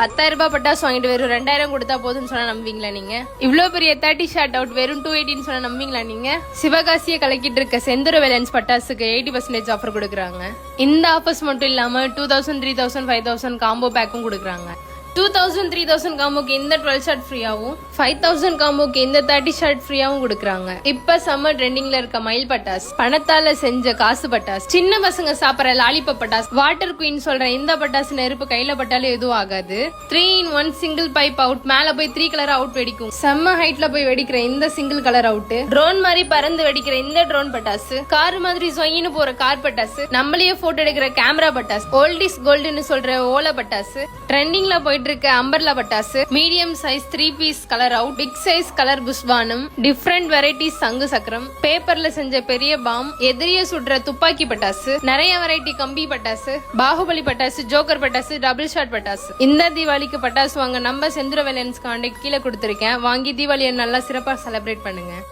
பத்தாயிரம் ரூபாய் பட்டாசு வாங்கிட்டு வெறும் ரெண்டாயிரம் கொடுத்தா போதும்னு சொன்னா நம்புவீங்களா நீங்க? இவ்வளவு பெரிய தேர்ட்டி ஷார்ட் அவுட் வெறும் டூ எயிட்டின்னு சொன்னா நம்புவீங்களா நீங்க? சிவகாசியை கலக்கிட்டு இருக்க செந்தூர வேலன்ஸ் பட்டாசுக்கு எயிட்டி பர்சன்டேஜ் ஆஃபர் கொடுக்குறாங்க. இந்த ஆஃபர்ஸ் மட்டும் இல்லாம two thousand three thousand five thousand combo பேக்கும் கொடுக்குறாங்க. டூ தௌசண்ட் த்ரீ தௌசண்ட் காம்போக்கு இந்த டுவெல் ஷர்ட் ஃப்ரீயாகவும் ஃபைவ் தௌசண்ட் காம்போக்கு இந்த தேர்ட்டி ஷர்ட் ஃப்ரீயாகவும் கொடுக்குறாங்க. இப்போ சம்மர் ட்ரெண்டிங்ல இருக்க மயில் பட்டாஸ் பணத்தால செஞ்ச காசு பட்டாஸ் சின்ன பசங்க சாப்பிட்ற லாலிபப் பட்டாஸ் வாட்டர் குயின் சொல்ற இந்த பட்டாசு நெருப்பு கையில பட்டாலே எதுவும் ஆகாது. Three in one single pipe out மேல போய் த்ரீ கலர் அவுட் வெடிக்கும். செம்ம ஹைட்ல போய் வெடிக்கிற இந்த சிங்கிள் கலர் அவுட் ட்ரோன் மாதிரி பறந்து வெடிக்கிற இந்த ட்ரோன் பட்டாசு கார் மாதிரி சொயின்னு போற கார் பட்டாசு நம்மளையே போட்டோ எடுக்கிற கேமரா பட்டாஸ் ஓல்ட் இஸ் கோல்டுன்னு சொல்ற ஓல பட்டாசு ட்ரெண்டிங்ல போயிட்டு இருக்க அம்பர்லா பட்டாசு medium size three piece colour out big size colour புஷ்வானம் different varieties சங்கு சக்கரம் பேப்பர்ல செஞ்ச பெரிய பாம் எதிரிய சுடுற துப்பாக்கி பட்டாசு நிறைய வெரைட்டி கம்பி பட்டாசு பாகுபலி பட்டாசு ஜோக்கர் பட்டாசு டபுள் ஷாட் பட்டாசு. இந்த தீபாவளிக்கு பட்டாசு வாங்க நம்ம செந்துர வேலன்ஸ் காண்டக்ட் கீழே கொடுத்துருக்கேன். வாங்கி தீபாவளியை நல்லா சிறப்பாக செலிப்ரேட் பண்ணுங்க.